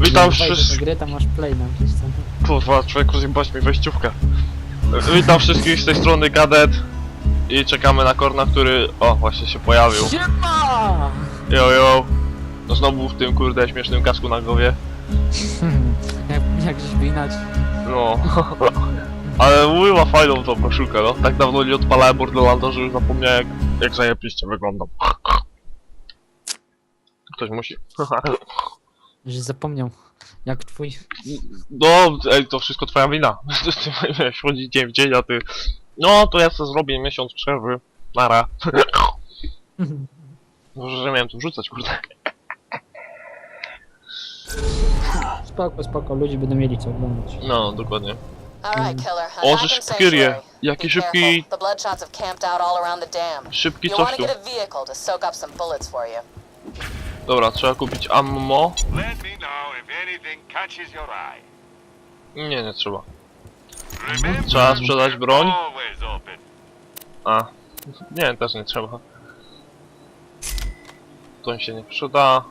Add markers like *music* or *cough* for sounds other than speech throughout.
Witam wszystkich. gry, tam masz play napisane. Kurwa, człowieku mi wejściówkę. Witam wszystkich z tej strony Gadet. I czekamy na Korna, który... O, właśnie się pojawił. Siema! Yo. No znowu w tym kurde śmiesznym kasku na głowie. *laughs* jak, jak żeś winać. No. Ale mówiła fajną tą koszulkę, no. Tak dawno nie odpalałem Borderlanda, że już zapomniałem jak, jak zajebiście wyglądam. Ktoś musi. *laughs* Że zapomniał. Jak twój... No, ej, to wszystko twoja wina. *laughs* Ty miałeś chodzić dzień w dzień, a ty... No, to ja sobie zrobię miesiąc przerwy. Nara. *laughs* Może, że miałem tu wrzucać, kurde. Spoko, spoko, ludzie będą mieli co oglądać. No, dokładnie. Alright, killer. O, Kyrie. sanctuary. Jaki szybki... The bloodshots have camped out all around the dam. Szybki You'll coś tu. to get a vehicle to soak up some bullets for you. Dobra, trzeba kupić ammo. Let me know if anything catches your eye. Nie, nie trzeba. Remember, Trzeba sprzedać broń. always open. A. Nie, też nie trzeba. To mi się nie przyda.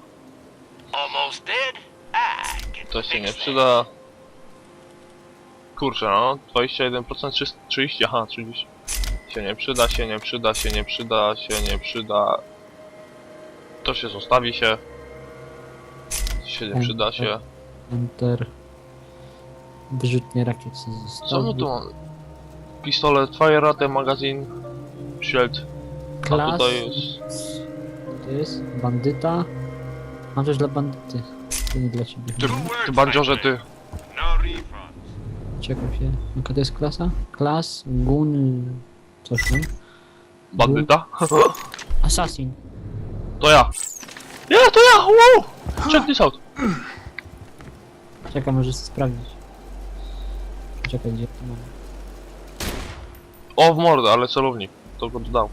Almost dead? I can To się nie that. przyda. Kurczę, no. 21%, 30, 30, aha, 30. Się nie przyda, się nie przyda, się nie przyda, się nie przyda. To się zostawi się. Się nie przyda się. Enter. Wyrzutnie rakiet się zostawi. Co my tu mamy? Pistolet, fire rate, magazyn, shield. A Klas. tutaj jest... To jest bandyta. Mam też dla bandyty. To nie dla ciebie. Ty, ty bandziorze, ty. No. Czekam się. Jaka to jest klasa? Klas, gun... Coś tam. Bandyta? Assassin. To ja. Ja, to ja! Wow! Check this out. Czekam, może sprawdzić. Czekaj, gdzie to mam? O, w mordę, ale celownik. To go dodał.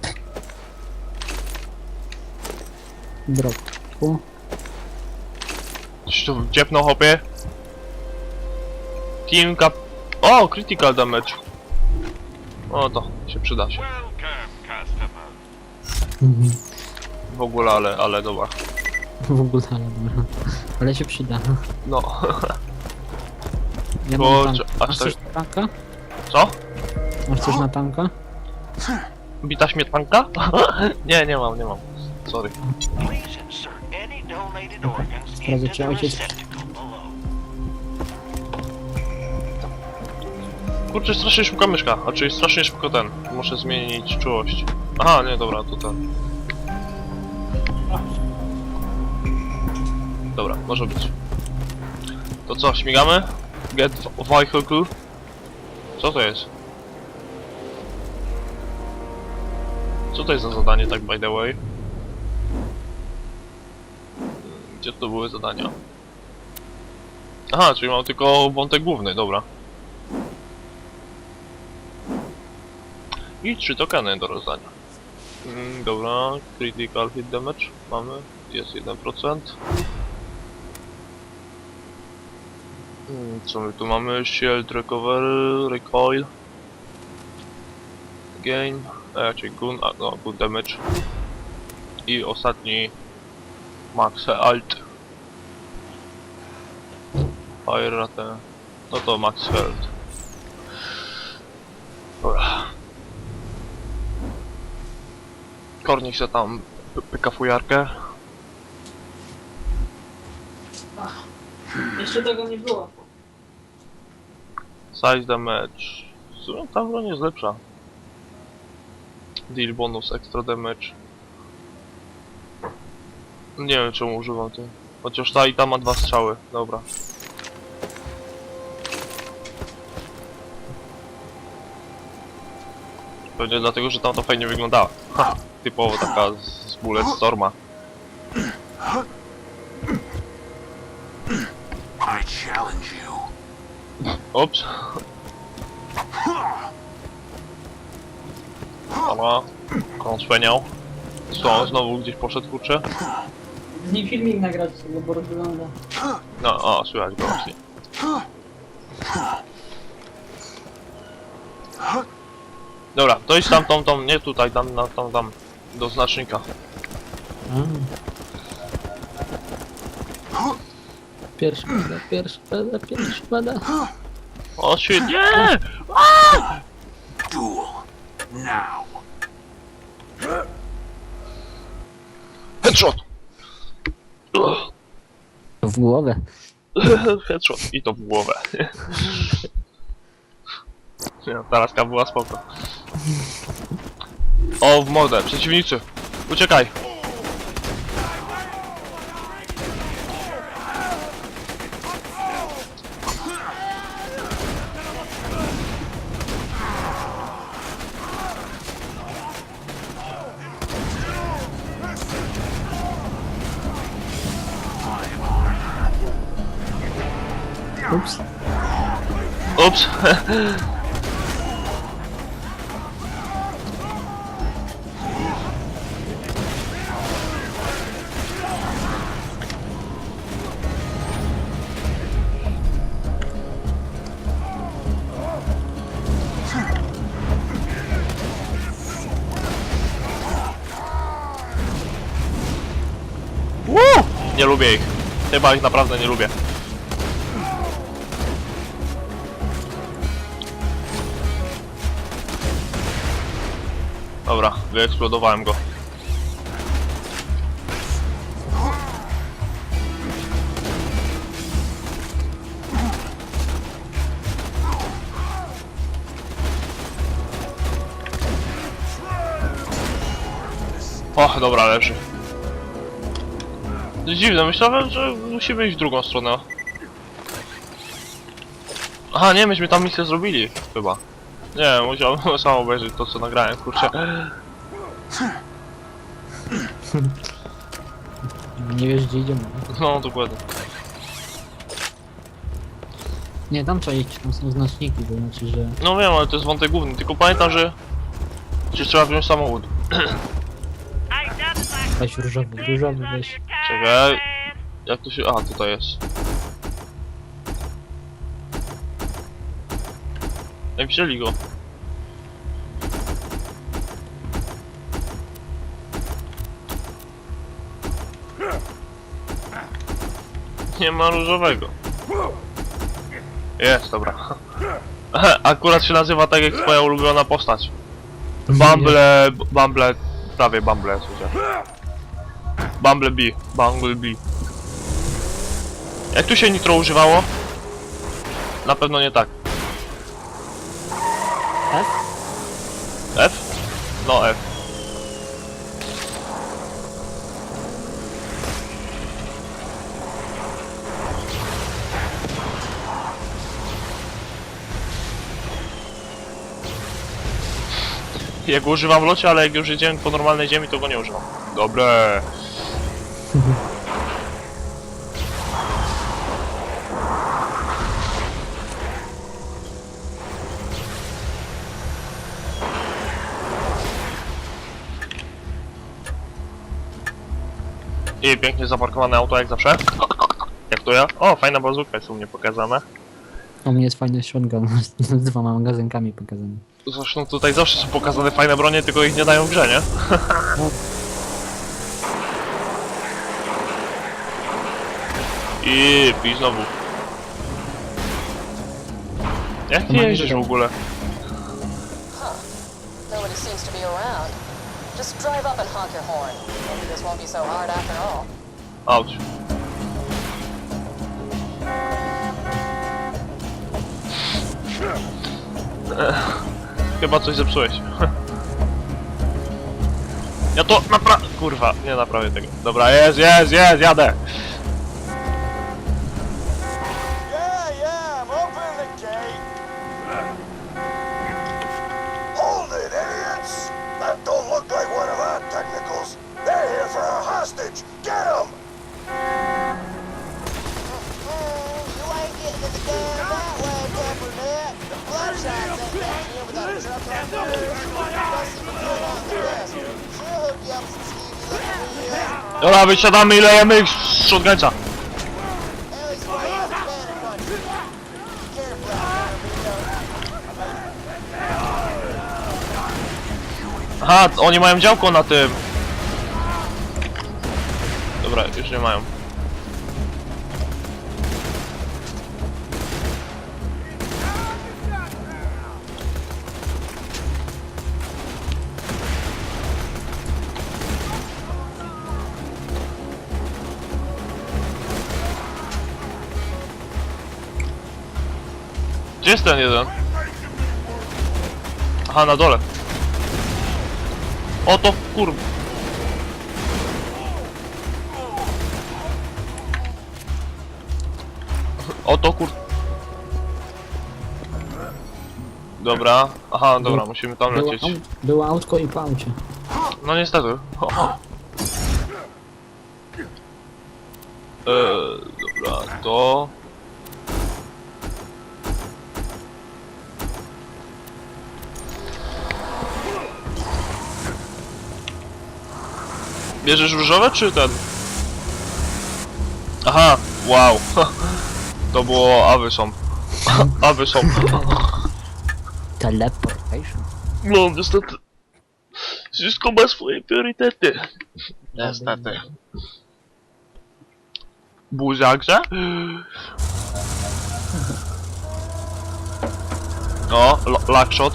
Drop. Tu. Coś tu ciepnął, hopie. Team cap... O, critical damage. O, to się przyda się. Welcome, customer. Mhm. W ogóle, ale, ale dobra. W ogóle, ale dobra. Ale się przyda. No. Ja Bo mam czy- tank. aż Masz coś tak- na tanka? Co? Masz coś na tanka? Bita śmietanka? *laughs* nie, nie mam, nie mam. Sorry. Please insert any donated organs Sprawdzę, into czy the ojciec- receptacle below. Kurczę, strasznie szybka myszka. A czyli strasznie szybko ten. Muszę zmienić czułość. Aha, nie, dobra, to ten. Dobra, może być. To co, śmigamy? Get vehicle. Co to jest? Co to jest za zadanie, tak by the way? Gdzie to były zadania? Aha, czyli mam tylko wątek główny, dobra. I trzy tokeny do rozdania. Mm, dobra, critical hit damage mamy, jest 1%. Co my tu mamy? Shield recovery, recoil. Gain, e, czyli gun, a no, gun damage. I ostatni max alt. Fire rate, no to max health. Dobra. Kornik se tam pyka fujarkę. Jeszcze tego nie było. Size damage. W sumie ta broń jest lepsza. Deal bonus, extra damage. Nie wiem czemu używam tym. Chociaż ta i ta ma dwa strzały. Dobra. Pewnie dlatego, że tam to fajnie wyglądała. Ha, typowo taka z, z bullet storma. I challenge you. Ops. Dobra. On speniał. Co, on znowu gdzieś poszedł, kurczę? Z nim filmik nagrać tego Borderlanda. No, o, słychać go właśnie. Dobra, to idź tam, tą, tą, nie tutaj, tam, na, tam, tam, do znacznika. A, Pierwszy będę, pierwszy będę, pierwszy będę. O shit, nie! Duel. Now. Headshot! Ugh, W głowę. Headshot i to w głowę. Nie, teraz była spoko. O, w mordę, przeciwnicy! Uciekaj! Nie lubię ich. Chyba ich naprawdę nie lubię. Dobra, wyeksplodowałem go. O, dobra, leży. Dziwne, myślałem, że musimy iść w drugą stronę. Aha, nie, myśmy tam misję zrobili, chyba. Nie, *laughs* musiałem sam obejrzeć to, co nagrałem, kurczę. *laughs* Nie wiesz gdzie idziemy. No, dokładnie. Nie, tam trzeba iść, tam są znaczniki, to znaczy, że... No wiem, ale to jest wątek główny, tylko pamiętam, że... Czy trzeba wziąć samochód. Weź różowy, różowy weź. Czekaj. Jak to się... A, tutaj jest. Wzięli go? Nie ma różowego. Jest, dobra. *laughs* Akurat się nazywa tak jak twoja ulubiona postać. Bumble... Bumble... Prawie Bumble, słuchaj. Bumblebee, Bumblebee. Jak tu się nitro używało? Na pewno nie tak. F? F? No F. Ja go używam w locie, ale jak już jedziemy po normalnej ziemi, to go nie używam. Dobre. Pięknie zaparkowane auto jak zawsze. Jak to ja? O, fajna bazuka jest u mnie pokazana. U mnie jest fajny shotgun *laughs* z dwoma magazynkami pokazany. Zresztą tutaj zawsze są pokazane fajne bronie, tylko ich nie dają w grze, nie? *laughs* I pij znowu. Jak ty jeździsz w ogóle? Nobody seems to be around. Just drive up and honk your horn. Maybe this won't be so hard after all. Auć. Ech, *laughs* Chyba coś zepsułeś. *laughs* Ja to napra... Kurwa, nie naprawię tego. Dobra, jest, jest, jest, jadę! Dobra, wysiadamy i lejemy ich z shotgunca. Aha, oni mają działko na tym. Dobra, już nie mają. Gdzie jest ten jeden? Aha, na dole. O to kur... O to kur... Dobra, aha, dobra, musimy tam Było, lecieć. au- było autko i po aucie. No niestety. Eee, *laughs* dobra, to... Bierzesz różowe czy ten? Aha, wow. *laughs* To było awy są. Awy są. Teleportation. No niestety. Wszystko ma swoje priorytety. Niestety. Buziakże? O, lo- lockshot.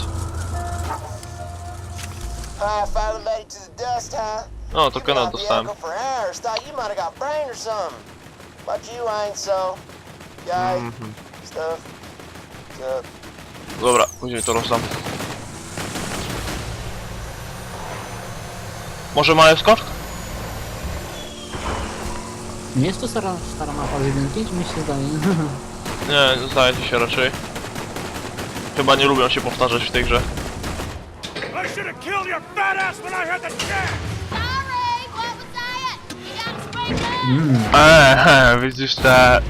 I finally made it to the dust, huh? O, to kanał out the dostałem. echo for hours. Thought you might have got brain or something. But you ain't so. Guy, Mhm. stuff. Stuff. Dobra, później to rozdam. Może ma escort? Nie jest to stara, stara mapa z jedynki, czy mi się zdaje? *laughs* Nie, zdaje ci się raczej. Chyba nie lubią się powtarzać w tej grze. I should have killed your fat ass when I had the chance! Leg? Eee, widzisz te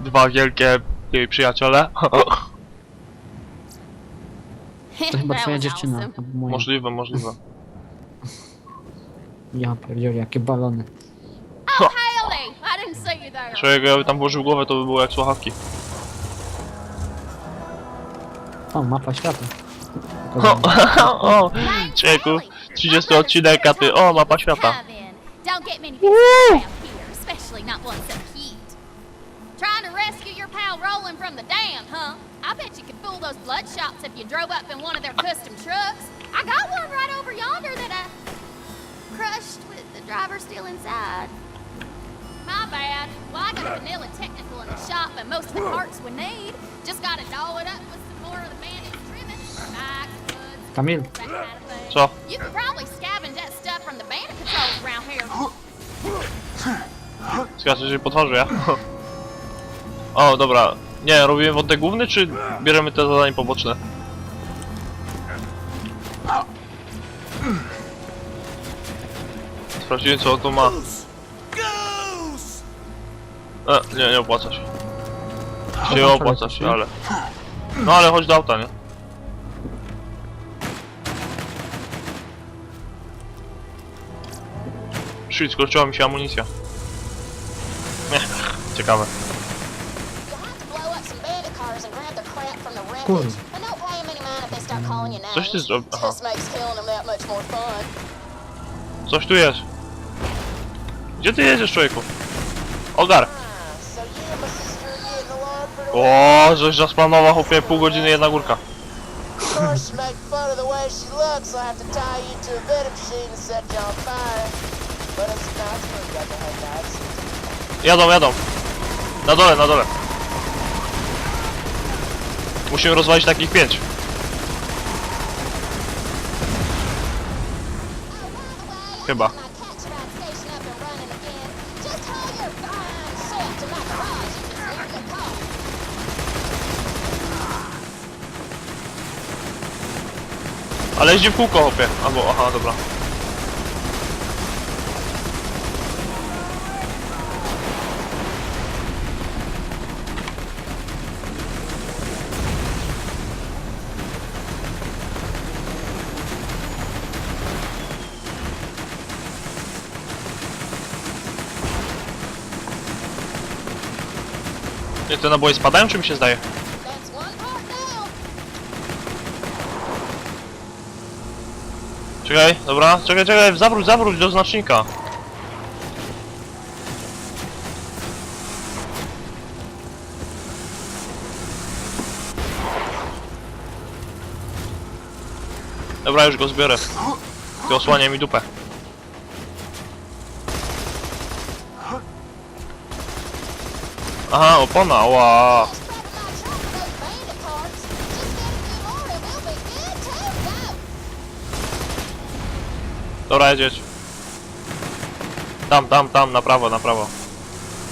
dwa wielkie jej przyjaciele? To chyba twoja dziewczyna. albo moja. możliwe, możliwe. Ja pierdzielę, jakie balony. Howdy! I didn't see you there. Człowiek jakby tam włożył głowę, to by było jak słuchawki. O, mapa świata. O, *laughs* o, człowieku, 30 odcinek, a ty, o, mapa świata. Don't get many people around here, especially not one so cute. Trying to rescue your pal Roland from the dam, huh? I bet you could fool those blood bloodshots if you drove up in one of their custom trucks. I got one right over yonder that I crushed with the driver still inside. My bad. Well, I got a vanilla technical in the shop and most of the parts we need. Just gotta doll it up with some more of the bandit's trimming. Knives, woods, Kamil, that kind of thing. Co? You could probably scavenge that stuff from the bandit patrols around here. Skaczesz się potworzy, ja? O, dobra. Nie, robimy wątek główny, czy bierzemy te zadanie poboczne? Sprawdzimy co on tu ma. E, nie, nie opłaca się. Się opłaca się, ale... No ale chodź do auta, nie? Shit, skończyła mi się amunicja. Ciekawe. Names. Coś ty zrobił? Aha. Coś tu jest. Gdzie ty jedziesz, człowieku? Well. O, żeś zasplanował chłopie pół godziny jedna górka. Jadą, jadą. Na dole, na dole. Musimy rozwalić takich pięć. Chyba. Ale jeździ w kółko, chłopie. Albo, aha, dobra. Te naboje spadają, czy mi się zdaje? Czekaj, dobra, czekaj, czekaj, zawróć, zawróć do znacznika. Dobra, już go zbiorę. Ty osłania mi dupę. Aha, opona, ła. Dobra, jedzieć. Tam, tam, tam, na prawo, na prawo.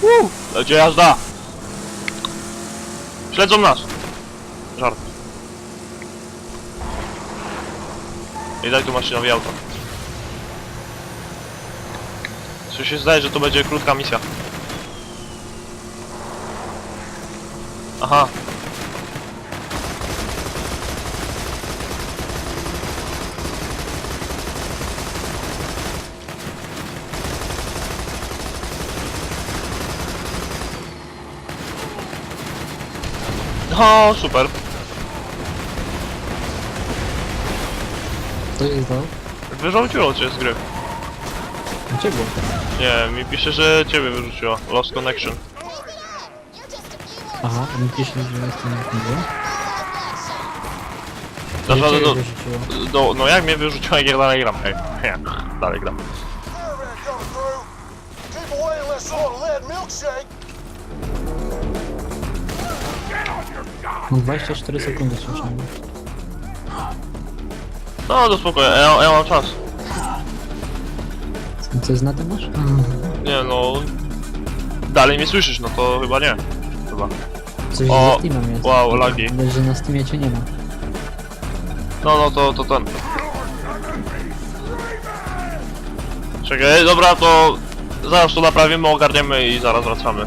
Uuu, lecie jazda. Śledzą nas. Żart. I daj tu maszynowi auto. Czy się zdaje, że to będzie krótka misja. Aha. O, super. Co jest to? Wyrzuciło cię z gry. Gdzie było? Nie, mi pisze, że ciebie wyrzuciło. Lost connection. Aha, pisze, że jestem na chmurze. Dasz radę do, wyrzuciło. do... No jak mnie wyrzuciło, jak ja dalej gram? Hej, *laughs* ja, dalej gram. Caravan coming through. Keep away unless someone lead milkshake. Mam 24 sekundy słyszałem. No, to spokojnie, ja, ja mam czas. Co jest na tym masz? Nie no... Dalej mnie słyszysz, no to chyba nie. Chyba. Coś O, ze Steamem jest. wow, lagi. Widać, że na Steamie cię nie ma. No, no to, to ten. Czekaj, dobra, to zaraz to naprawimy, ogarniemy i zaraz wracamy.